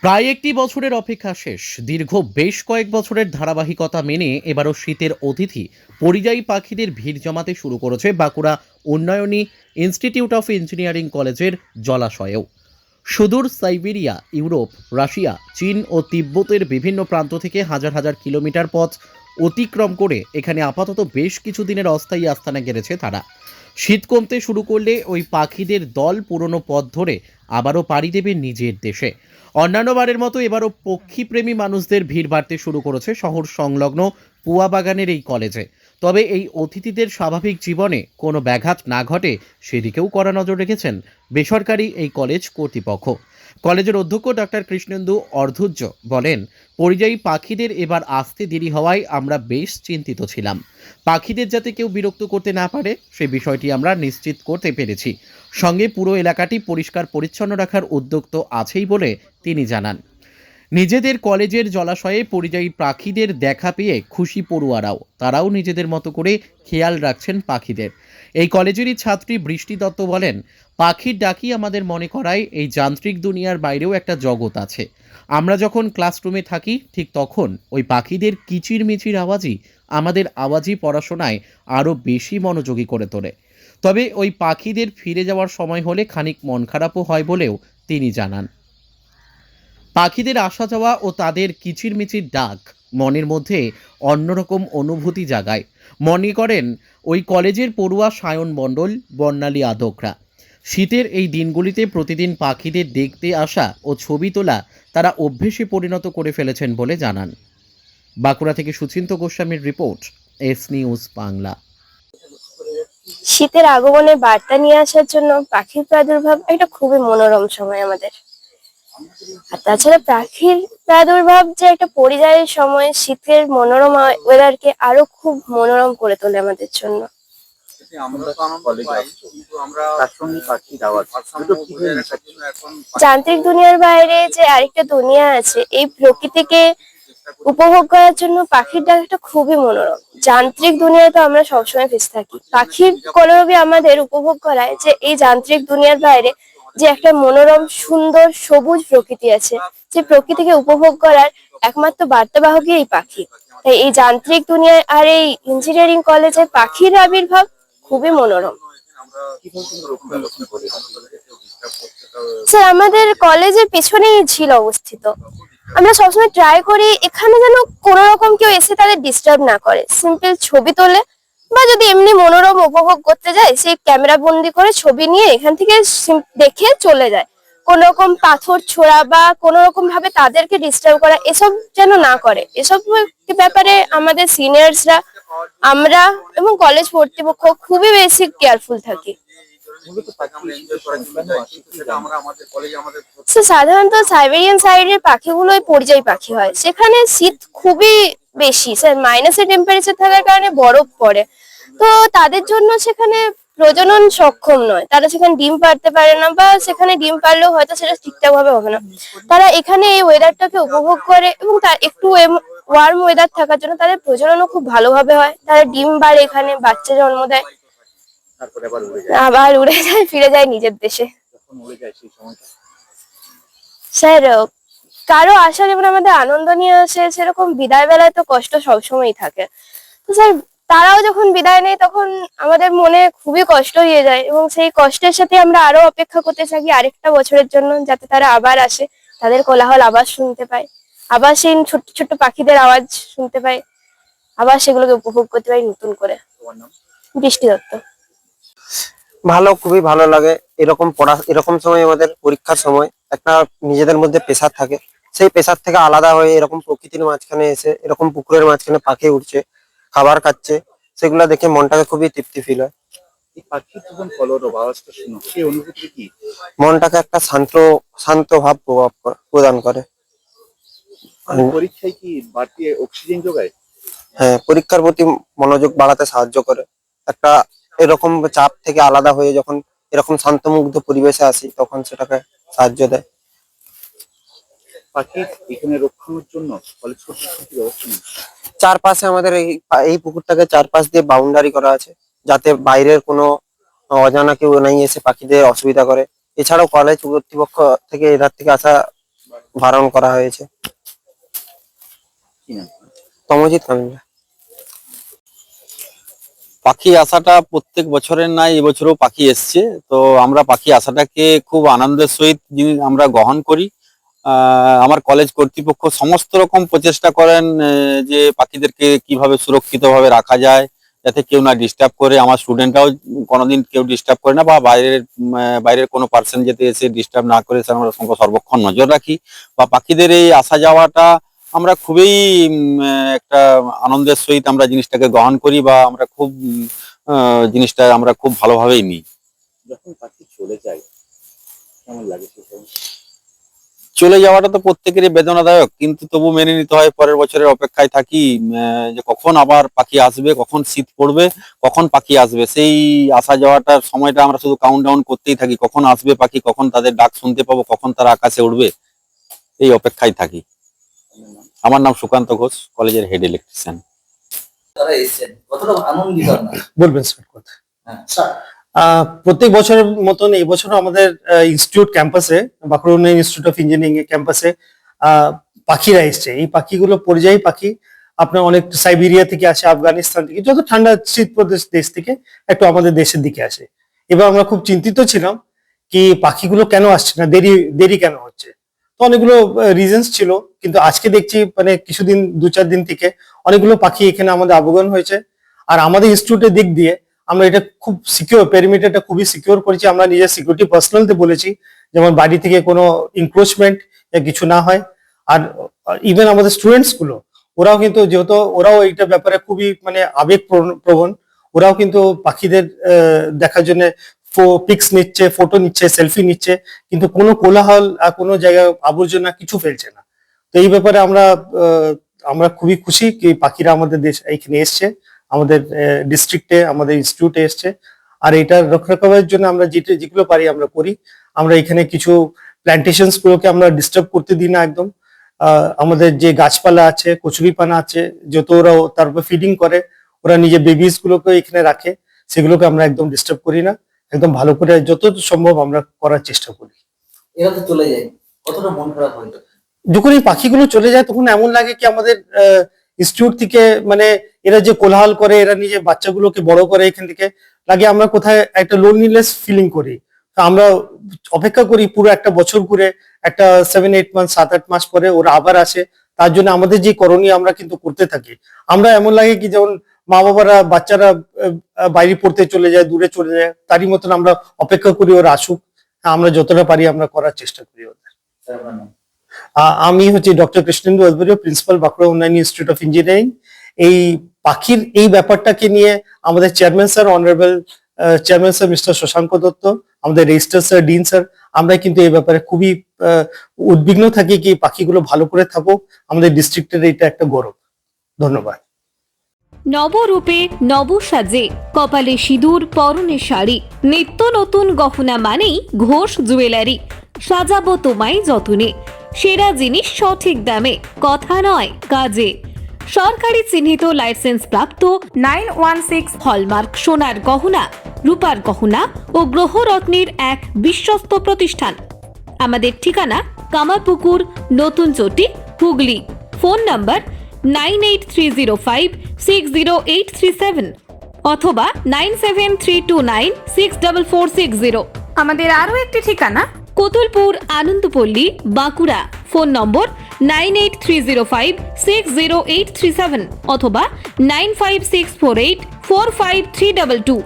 প্রায় একটি বছরের অপেক্ষা শেষ। দীর্ঘ বেশ কয়েক বছরের ধারাবাহিকতা মেনে এবারও শীতের অতিথি পরিযায়ী পাখিদের ভিড় জমাতে শুরু করেছে Bankura Unnayani institute of engineering কলেজের জলাশয়েও। সুদূর সাইবেরিয়া, ইউরোপ, রাশিয়া, চীন ও তিব্বতের বিভিন্ন প্রান্ত থেকে হাজার হাজার কিলোমিটার পথ অতিক্রম করে এখানে আপাতত বেশ কিছু দিনের অস্থায়ী আস্থানা গেড়েছে তারা। শীত কমতে শুরু করলে ওই পাখিদের দল পুরনো পথ ধরে আবারও পাড়ি দেবে নিজের দেশে। অন্যান্য বারের মতো এবারও পক্ষীপ্রেমী মানুষদের ভিড় বাড়তে শুরু করেছে শহর সংলগ্ন পুয়া বাগানের এই কলেজে। তবে এই অতিথিদের স্বাভাবিক জীবনে কোনো ব্যাঘাত না ঘটে, সেদিকেও কড়া নজর রেখেছেন বেসরকারি এই কলেজ কর্তৃপক্ষ। কলেজের অধ্যক্ষ ডক্টর কৃষ্ণেন্দু অর্ধুজ্য বলেন, পরিযায়ী পাখিদের এবার আসতে দেরি হওয়ায় আমরা বেশ চিন্তিত ছিলাম। পাখিদের যাতে কেউ বিরক্ত করতে না পারে, সে বিষয়টি আমরা নিশ্চিত করতে পেরেছি। সঙ্গে পুরো এলাকাটি পরিষ্কার পরিচ্ছন্ন রাখার উদ্যোগ তো আছেই বলে তিনি জানান। নিজেদের কলেজের জলাশয়ে পরিযায়ী পাখিদের দেখা পেয়ে খুশি পড়ুয়ারাও, তারাও নিজেদের মতো করে খেয়াল রাখছেন পাখিদের। এই কলেজেরই ছাত্রী বৃষ্টি দত্ত বলেন, পাখির ডাকি আমাদের মনে করায় এই যান্ত্রিক দুনিয়ার বাইরেও একটা জগৎ আছে। আমরা যখন ক্লাসরুমে থাকি, ঠিক তখন ওই পাখিদের কিচির মিচির আওয়াজই আমাদের আওয়াজই পড়াশোনায় আরও বেশি মনোযোগী করে তোলে। তবে ওই পাখিদের ফিরে যাওয়ার সময় হলে খানিক মন খারাপও হয় বলেও তিনি জানান। পাখিদের আসা যাওয়া ও তাদের কিচিরমিচির ডাক মনের মধ্যে অন্যরকম অনুভূতি জাগায়। মনে করেন, ওই কলেজের পড়ুয়া সায়ন মণ্ডল, বর্ণালী আদকরা। শীতের এই দিনগুলিতে প্রতিদিন পাখিদের দেখতে আসা ও ছবি তোলা তারা অভ্যেসে পরিণত করে ফেলেছেন বলে জানান। বাঁকুড়া থেকে সুচিন্ত গোস্বামীর রিপোর্ট, এস নিউজ বাংলা। শীতের আগমনে বার্তা নিয়ে আসার জন্য পাখির প্রাদুর্ভাব একটা খুবই মনোরম সময় আমাদের। আর তাছাড়া পাখির প্রাদুর্ভাব যে একটা পরিযায়ী সময় শীতের মনোরম ওয়েদারকে আরও খুব মনোরম করে তোলে আমাদের জন্য। যান্ত্রিক দুনিয়ার বাইরে যে আরেকটা দুনিয়া আছে এই প্রকৃতিকে উপভোগ করার জন্য পাখির ডাকটা খুবই মনোরম। যান্ত্রিক দুনিয়ায় তো আমরা সবসময় ফেসে থাকি। পাখির কলরবই আমাদের উপভোগ করায় যে এই যান্ত্রিক দুনিয়ার বাইরে যে একটা মনোরম, সুন্দর, সবুজ প্রকৃতি আছে। যে প্রকৃতিকে উপভোগ করার একমাত্র বার্তাবাহকই এই পাখি। তাই এই যান্ত্রিক দুনিয়ায় আর এই ইঞ্জিনিয়ারিং কলেজে পাখির আবির্ভাব খুবই মনোরম। স্যার, আমাদের কলেজের পেছনেই ঝিল অবস্থিত। আমরা সবসময় ট্রাই করি, এখানে যেন কোনো রকম কেউ এসে তাদের ডিস্টার্ব না করে। সিম্পল ছবি তোলে বা যদি এমনি মনোরম উপভোগ করতে যায়, সে ক্যামেরা বন্দি করে ছবি নিয়ে এখান থেকে দেখে চলে যায়। কোন রকম পাথর ছোড়া বা কোন রকম ভাবে তাদেরকে ডিস্টার্ব করা, এসব যেন না করে। এসব ব্যাপারে আমাদের সিনিয়র্সরা আমরা এবং কলেজ কর্তৃপক্ষ খুবই বেশি কেয়ারফুল থাকি। সাধারণত সাইবেরিয়ান সাইডের পাখিগুলোই পরিযায়ী পাখি হয়। সেখানে শীত খুবই বেশি স্যার মাইনাসের টেম্পারেচার থাকার কারণে বরফ পড়ে। তো তাদের জন্য সেখানে প্রজনন সক্ষম নয়। তারা সেখানে ডিম পারতে পারে না বা সেখানে ডিম পারলেও হয়তো সেটা ঠিকঠাক ভাবে হবে না। তারা এখানে এই ওয়েদারটাকে উপভোগ করে এবং তার একটু ওয়ার্ম ওয়েদার থাকার জন্য তাদের প্রজননও খুব ভালোভাবে হয়। তারা ডিম বাড়ে এখানে বাচ্চা জন্ম দেয়। তারপরে আবার উড়ে যায়। আবার উড়ে যায় ফিরে যায় নিজের দেশে। যখন উড়ে যায় সেই সময়টা। স্যার কারও আসা যেমন আমাদের আনন্দ নিয়ে আসে সেরকম বিদায় বেলায় তো কষ্ট সবসময়ই থাকে। তো স্যার তারাও যখন বিদায় নেয় তখন আমাদের মনে খুবই কষ্ট হয়ে যায় এবং সেই কষ্টের সাথে আমরা আরও অপেক্ষা করতে থাকি আরেকটা বছরের জন্য যাতে তারা আবার আসে তাদের কোলাহল আবার শুনতে পায় আবার সেই ছোট্ট ছোট্ট পাখিদের আওয়াজ শুনতে পায় আবার সেগুলোকে উপভোগ করতে পারি নতুন করে। বৃষ্টি দত্ত। ভালো খুবই ভালো লাগে। এরকম পড়া এরকম সময় আমাদের পরীক্ষার সময় একটা নিজেদের মধ্যে পেশার থাকে। সেই পেশার থেকে আলাদা হয়ে এরকম প্রকৃতির মাঝখানে এসে এরকম পুকুরের মাঝখানে পাখি উঠছে খাবার খাচ্ছে সেগুলো দেখে মনটাকে খুবই তৃপ্তি ফিল হয়। মনটাকে একটা শান্ত শান্ত ভাব প্রভাব প্রদান করে। মানে পরীক্ষায় কি বাড়তি অক্সিজেন যোগায়? হ্যাঁ পরীক্ষার প্রতি মনোযোগ বাড়াতে সাহায্য করে। একটা এরকম চাপ থেকে আলাদা হয়ে যখন এরকম শান্তমুগ্ধ পরিবেশে আসি তখন সেটাকে সাহায্য দেয়। এখানে রক্ষণের জন্য চারপাশে আমাদের এই এই পুকুরটাকে চারপাশ দিয়ে বাউন্ডারি করা আছে যাতে বাইরের কোনো অজানা কেউ নাই এসে পাখিদের অসুবিধা করে। এছাড়াও কলেজ কর্তৃপক্ষ থেকে এধার থেকে আসা বারণ করা হয়েছে। তমজিৎ কামিলা। পাখি আসাটা প্রত্যেক বছরের নাই এবছরও পাখি এসছে। তো আমরা পাখি আসাটাকে খুব আনন্দের সহিত আমরা গ্রহণ করি। আমার কলেজ কর্তৃপক্ষ সমস্ত রকম প্রচেষ্টা করেন যে পাখিদেরকে কীভাবে সুরক্ষিতভাবে রাখা যায়, যাতে কেউ না ডিস্টার্ব করে। আমার স্টুডেন্টরাও কোনোদিন কেউ ডিস্টার্ব করে না বা বাইরের বাইরের কোনো পার্সন যাতে এসে ডিস্টার্ব না করে আমরা সর্বক্ষণ নজর রাখি। বা পাখিদের এই আসা যাওয়াটা আমরা খুবই একটা আনন্দের সহিত আমরা জিনিসটাকে গ্রহণ করি বা আমরা খুব জিনিসটা আমরা খুব ভালোভাবেই নিই। যখন পাখি চলে যায় কেমন লাগে চলে যাওয়াটা তো প্রত্যেকেরই বেদনাদায়ক কিন্তু তবু মেনে নিতে হয় পরের বছরের অপেক্ষায় থাকি যে কখন আবার পাখি আসবে কখন শীত পড়বে কখন পাখি আসবে। সেই আসা যাওয়াটার সময়টা আমরা শুধু কাউন্ট ডাউন করতেই থাকি কখন আসবে পাখি কখন তাদের ডাক শুনতে পাবো কখন তারা আকাশে উঠবে এই অপেক্ষায় থাকি? আমার নাম সুকান্ত ঘোষ কলেজের হেড ইলেকট্রিশিয়ান তারা এসেছেন। কতটা আনন্দিত আপনারা? বলবেন স্যার কথা। হ্যাঁ আহ, প্রত্যেক বছরের মতন এবছরও আমাদের ইনস্টিটিউট ক্যাম্পাসে Bankura Unnayan institute of engineering এর ক্যাম্পাসে পাখিরা এসছে। এই পাখিগুলো পরিযায়ী পাখি। আপনার অনেক সাইবেরিয়া থেকে আসে আফগানিস্তান থেকে যত ঠান্ডা শীত প্রদেশ দেশ থেকে একটু আমাদের দেশের দিকে আসে। এবার আমরা খুব চিন্তিত ছিলাম কি পাখিগুলো কেন আসছে না? দেরি দেরি কেন হচ্ছে? তো অনেকগুলো রিজনস ছিল, কিন্তু আজকে দেখছি মানে কিছুদিন, দু চার দিন থেকে অনেকগুলো পাখি এখানে আমাদের আবগান হয়েছে। আর আমাদের ইনস্টিটিউটের দিক দিয়ে আমরা এটা খুব সিকিউর পেরিমিটারটা খুবই সিকিউর করেছি। আমরা নিজের সিকিউরিটি পার্সোনালতে বলেছি, যেমন বাড়ি থেকে কোনো ইনক্রোচমেন্ট কিছু না হয়। আর ইভেন আমাদের স্টুডেন্টসগুলো, ওরাও কিন্তু যেহেতু, ওরাও এইটা ব্যাপারে খুবই মানে আবেগ প্রবণ ওরাও কিন্তু পাখিদের দেখার জন্য পিক্স নিচ্ছে ফটো নিচ্ছে সেলফি নিচ্ছে, কিন্তু কোনো কোলাহল আর কোনো জায়গায় আবর্জনা কিছু ফেলছে না। তো এই ব্যাপারে আমরা আমরা খুবই খুশি কি পাখিরা আমাদের দেশ, এইখানে এসছে, আমাদের ডিস্ট্রিক্টে আমাদের ইনস্টিটিউটে এসছে। আর এটা রক্ষাকবের জন্য আমরা যেটা, যেগুলো পারি আমরা করি। আমরা এখানে কিছু প্ল্যান্টেশনস গুলোকে আমরা ডিস্টার্ব করতে দিই না একদম। আমাদের যে গাছপালা আছে, কচুরিপানা আছে, যত ওরা তার উপর ফিডিং করে, ওরা নিজের বেবিস গুলোকে এখানে রাখে, সেগুলোকে আমরা একদম ডিস্টার্ব করি না। একদম ভালো করে যত সম্ভব আমরা করার চেষ্টা করি। এরা তো চলে যায়। কতটা মন খারাপ হয় যখন এই পাখিগুলো চলে যায় তখন এমন লাগে কি আমাদের ইনস্টিটিউট থেকে মানে এরা যে কোলাহল করে এরা নিজে বাচ্চাগুলোকে বড় করে এখান থেকে লাগে আমরা কোথায় একটা লোনলিনেস ফিলিং করি। আমরা অপেক্ষা করি পুরো একটা বছর ঘুরে একটা সেভেন এইট মান্থ সাত আট মাস পরে ওরা আবার আসে। তার জন্য আমাদের যে করণীয় আমরা কিন্তু করতে থাকি। আমরা এমন লাগে কি যেমন মা বাবারা, বাচ্চারা বাইরে পড়তে চলে যায়, দূরে চলে যায়, তারই মতন আমরা অপেক্ষা করি ওরা আসুক। আমরা যতটা পারি আমরা করার চেষ্টা করি ওদের। আমি হচ্ছে doctor Krishnendu আজবরীয় principal Bankura Unnayan institute of engineering. এই পাখির, এই ব্যাপারটাকে নিয়ে আমাদের chairman sir, honourable chairman sir mister Shashanka Dutta, আমাদের রেজিস্টার স্যার ডিন স্যার আমরা কিন্তু এই ব্যাপারে খুবই উদ্বিগ্ন থাকি কি পাখিগুলো ভালো করে থাকুক। আমাদের ডিস্ট্রিক্টের এটা একটা গৌরব। ধন্যবাদ। নবরূপে নবসাজে, কপালে সিঁদুর, পরনে শাড়ি। নিত্য নতুন গহনা মানেই ঘোষ জুয়েলারি। সাজাবো তোমায় যতনে। সেরা জিনিস সঠিক দামে, কথা নয় কাজে। সরকারি চিহ্নিত লাইসেন্স প্রাপ্ত নাইন ওয়ান সিক্স হলমার্ক সোনার গহনা, রূপার গহনা ও গ্রহরত্নের এক বিশ্বস্ত প্রতিষ্ঠান। আমাদের ঠিকানা কামারপুকুর, নতুন চটি, Hooghly. Phone number nine eight three zero five six zero eight three seven অথবা nine seven three two nine six double four six zero. আমাদের আরও একটি ঠিকানা? Kotulpur Anandapalli Bankura. Phone number nine eight three zero five six zero eight three seven অথবা nine five six four eight four five three double two.